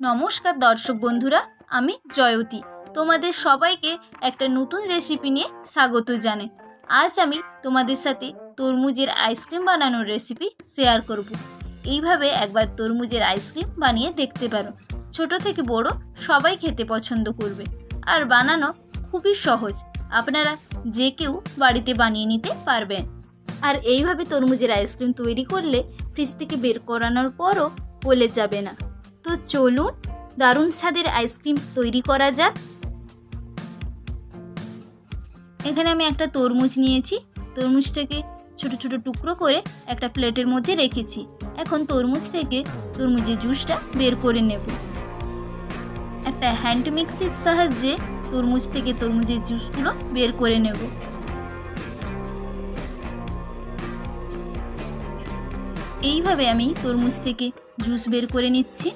নমস্কার দর্শক বন্ধুরা, আমি জয়তী। তোমাদের সবাইকে একটা নতুন রেসিপি নিয়ে স্বাগত জানাই। আজ আমি তোমাদের সাথে তরমুজের আইসক্রিম বানানোর রেসিপি শেয়ার করব। এইভাবে একবার তরমুজের আইসক্রিম বানিয়ে দেখতে পারো। ছোট থেকে বড় সবাই খেতে পছন্দ করবে। আর বানানো খুবই সহজ। আপনারা যে কেউ বাড়িতে বানিয়ে নিতে পারবেন। আর এইভাবে তরমুজের আইসক্রিম তৈরি করলে ফ্রিজ থেকে বের করানোর পরও গলে যাবে না। তো চলুন দারুণ স্বাদের আইসক্রিম তৈরি করা যাক। এখানে আমি একটা তরমুজ নিয়েছি। তরমুজটাকে ছোট ছোট টুকরো করে একটা প্লেটের মধ্যে রেখেছি। এখন তরমুজ থেকে তরমুজের জুসটা বের করে নেব। একটা হ্যান্ড মিক্সির সাহায্যে তরমুজ থেকে তরমুজের জুসগুলো বের করে নেব। এইভাবে আমি তরমুজ থেকে জুস বের করে নিচ্ছি।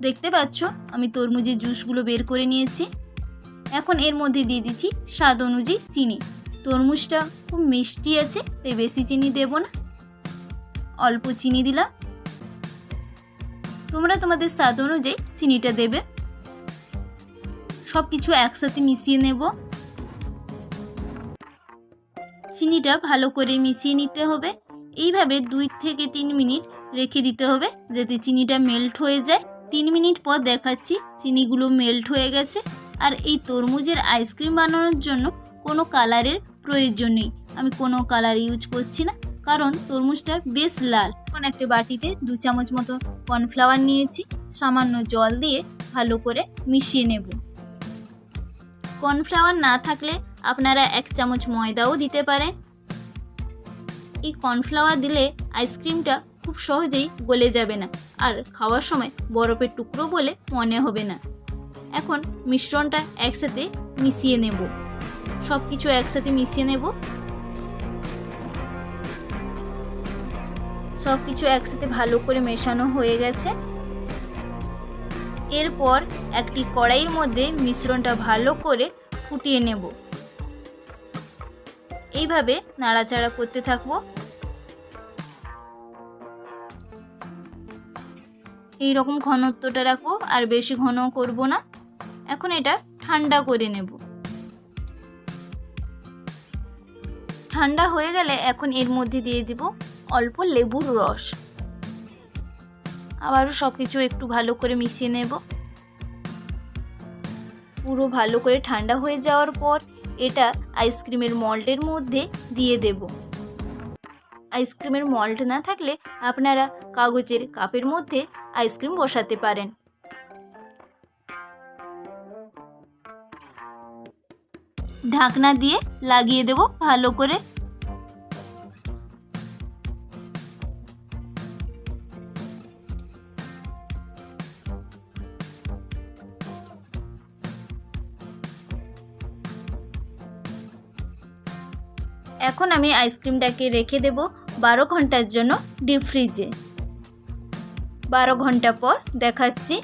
দেখতে পাচ্ছ? আমি তরমুজের জুসগুলো বের করে নিয়েছি। এখন এর মধ্যে দিয়ে দিচ্ছি স্বাদ অনুযায়ী চিনি। তরমুজটা খুব মিষ্টি আছে, তাই বেশি চিনি দেব না। অল্প চিনি দিলাম। তোমরা তোমাদের স্বাদ অনুযায়ী চিনিটা দেবে। সব কিছু একসাথে মিশিয়ে নেব। চিনিটা ভালো করে মিশিয়ে নিতে হবে। এইভাবে দুই থেকে তিন মিনিট রেখে দিতে হবে, যাতে চিনিটা মেল্ট হয়ে যায়। তিন মিনিট পর দেখাচ্ছি চিনিগুলো মেল্ট হয়ে গেছে। আর এই তরমুজের আইসক্রিম বানানোর জন্য কোনো কালারের প্রয়োজন নেই। আমি কোনো কালার ইউজ করছি না, কারণ তরমুজটা বেশ লাল। এখন একটা বাটিতে দু চামচ মতো কর্নফ্লাওয়ার নিয়েছি, সামান্য জল দিয়ে ভালো করে মিশিয়ে নেব। কর্নফ্লাওয়ার না থাকলে আপনারা এক চামচ ময়দাও দিতে পারেন। এই কর্নফ্লাওয়ার দিলে আইসক্রিমটা খুব সহজেই গলে যাবে না। আর খাওয়ার সময় বরফের টুকরো বলে মনে হবে না। এখন মিশ্রণটা একসাথে মিশিয়ে নেব। সব কিছু একসাথে মিশিয়ে নেব। সব কিছু একসাথে ভালো করে মেশানো হয়ে গেছে। এরপর একটি কড়াইয়ের মধ্যে মিশ্রণটা ভালো করে ফুটিয়ে নেব। এইভাবে নাড়াচাড়া করতে থাকব। এই রকম ঘনত্বটা রাখব, আর বেশি ঘন করব না। এখন এটা ঠান্ডা করে নেব। ঠান্ডা হয়ে গেলে এখন এর মধ্যে দিয়ে দিব অল্প লেবুর রস। আবারও সব কিছু একটু ভালো করে মিশিয়ে নেব। পুরো ভালো করে ঠান্ডা হয়ে যাওয়ার পর এটা আইসক্রিমের মল্টের মধ্যে দিয়ে দেব। আইসক্রিমের মল্ট না থাকলে আপনারা কাগজের কাপের মধ্যে আইসক্রিম বসাতে পারেন। ঢাকনা দিয়ে লাগিয়ে দেব ভালো করে। এখন আমি আইসক্রিমটাকে রেখে দেব বারো ঘণ্টার জন্য ডিপ ফ্রিজে। বারো ঘণ্টা পর দেখাচ্ছি।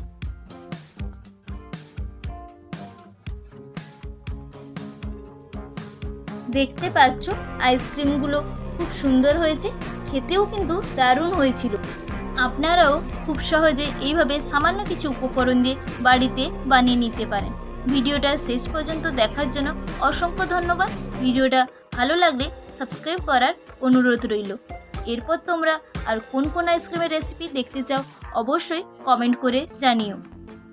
দেখতে পাচ্ছ, আইসক্রিমগুলো খুব সুন্দর হয়েছে, খেতেও কিন্তু দারুণ হয়েছিল। আপনারাও খুব সহজে এইভাবে সামান্য কিছু উপকরণ দিয়ে বাড়িতে বানিয়ে নিতে পারেন। ভিডিওটা শেষ পর্যন্ত দেখার জন্য অসংখ্য ধন্যবাদ। ভিডিওটা ভালো লাগলে সাবস্ক্রাইব করার অনুরোধ রইল। এরপর তোমরা আর কোন কোন আইসক্রিমের রেসিপি দেখতে চাও, অবশ্যই কমেন্ট করে জানিও।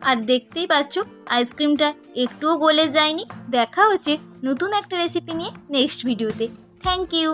আর দেখতেই পাচ্ছ আইসক্রিমটা একটুও গলে যায়নি। দেখা হচ্ছে নতুন একটা রেসিপি নিয়ে নেক্সট ভিডিওতে থ্যাংক ইউ